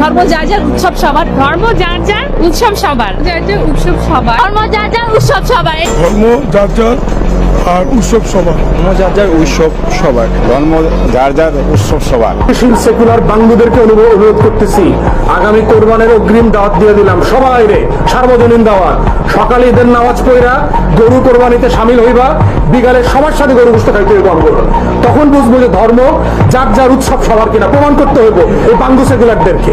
ধর্ম যার যার উৎসব সবার। ধর্ম যার যার উৎসব সবার। যার যার উৎসব সবার। ধর্ম যার যার উৎসব সবার। ধর্ম যার যার আর উৎসব সবার ধর্ম যার যার উৎসব সবার। ধর্ম যার যার উৎসব সবার। সেকুলার বাঙ্গুদেরকে অনুরোধ করতেছি। আগামী কোরবানের অগ্রিম দাওয়াত দিয়ে দিলাম। সবাই রে সার্বজনীন দাওয়াত। সকালে ঈদের নামাজ পড়া গরু কোরবানিতে সামিল হইবা বিকালে সবার সাথে গরু গোস্ত খাইতে হইব তখন বুঝব যে ধর্ম যার যার উৎসব সবার কিনা প্রমাণ করতে হইব এই বাঙ্গু সেকুলারদেরকে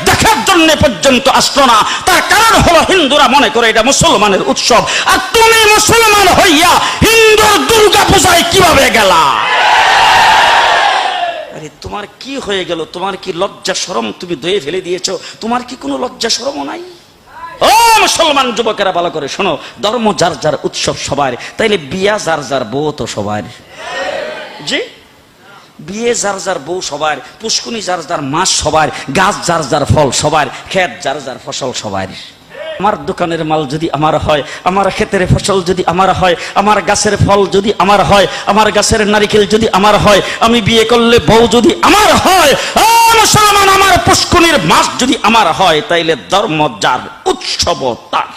জন্য পর্যন্ত আসলো না। তার কারণ হলো হিন্দুরা মনে করে এটা মুসলমানের উৎসব। আর তুমি মুসলমান হইয়া হিন্দুর দুর্গা পূজায় কীভাবে গেলা? তোমার কি হয়ে গেল? তোমার কি লজ্জা শরম তুমি দয়ে ফেলে দিয়েছ? তোমার কি কোনো লজ্জা শরমও নাই? ও মুসলমান যুবকেরা, ভালো করে শোনো। ধর্ম যার যার উৎসব সবার। তাইলে বিয়া যার যার বউ তো সবার। জি? বিয়ে যার যার বউ সবার, পুষ্কুনি যার যার মাছ সবার, গাছ যার যার ফল সবার, ক্ষেত যার যার ফসল সবার। আমার দোকানের মাল যদি আমার হয়, আমার ক্ষেতের ফসল যদি আমার হয়, আমার গাছের ফল যদি আমার হয়, আমার গাছের নারিকেল যদি আমার হয়, আমি বিয়ে করলে বউ যদি আমার হয় আমার পুষ্কুনির মাছ যদি আমার হয়, তাইলে ধর্ম যার, উৎসব তার।